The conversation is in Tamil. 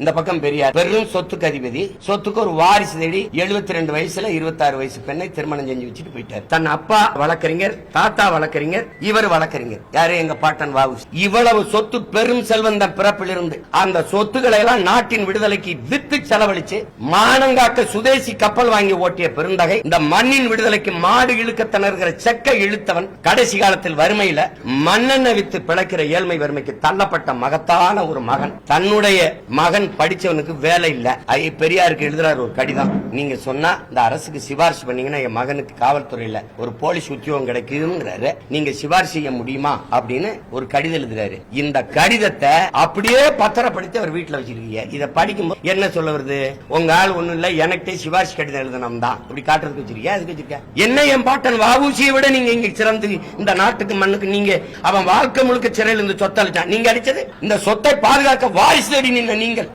இந்த பக்கம் பெரியார். பெரும் சொத்துக்கு அதிபதி. சொத்துக்கு ஒரு வாரிசு தேடி 72 ரெண்டு வயசுல 26 வயசு பெண்ணை திருமணம் செஞ்சு வச்சுட்டு போயிட்டார். தன் அப்பா வழக்கறிஞர் தாத்தா வழக்கறிஞர் இவர் வழக்கறிஞர். யாரு? எங்க பாட்டன் வாவு இவ்வளவு சொத்து பெரும் செல்வந்த பிறப்பிலிருந்து அந்த சொத்துக்களை எல்லாம் நாட்டின் விடுதலைக்கு வித்து செலவழிச்சு மானங்காக்க சுதேசி கப்பல் வாங்கி ஓட்டிய பெருந்தகை இந்த மண்ணின் விடுதலைக்கு மாடு இழுக்க திணறுகிற செக்க இழுத்தவன் கடைசி காலத்தில் வறுமையில மண்ணெண்ணெய் வித்து பிழைக்கிற ஏழ்மை வறுமைக்கு தள்ளப்பட்ட மகத்தான ஒரு மகன். தன்னுடைய மகன் படிச்சவனுக்கு வேலை இல்ல. பெரியாருக்கு எழுதுறாரு ஒரு கடிதம். நீங்க சொன்னா இந்த அரசுக்கு சிபாரிசு பண்ணீங்கன்னா என் மகனுக்கு காவல்துறையில ஒரு போலீஸ் உத்தியோகம் கிடைக்குதுங்கிறாரு. நீங்க சிபாரிசு செய்ய முடியுமா அப்படின்னு ஒரு கடிதம் எழுதுறாரு. இந்த கடிதத்தை அப்படியே பத்திரப்படுத்தி அவர் வீட்டுல வச்சிருக்கீங்க. இதை படிக்கும்போது என்ன சொல்ல வருது? உங்க ஆள் ஒண்ணும் இல்ல எனக்கே சிபாரிசு கடிதம் எழுதணும் தான். இப்படி காட்டுறதுக்கு வச்சிருக்கேன் அதுக்கு வச்சிருக்க என்ன என் பாட்டன் வாவூசியை விட நீங்க இங்க சிறந்து இந்த நாட்டுக்கு மண்ணுக்கு நீங்க அவன் வாழ்க்கை முழுக்க சிறையில் இருந்து சொத்தளிச்சான். நீங்க அடிச்சது? இந்த சொத்தை பாதுகாக்க வாரிசு தேடி நின்ன நீங்கள்.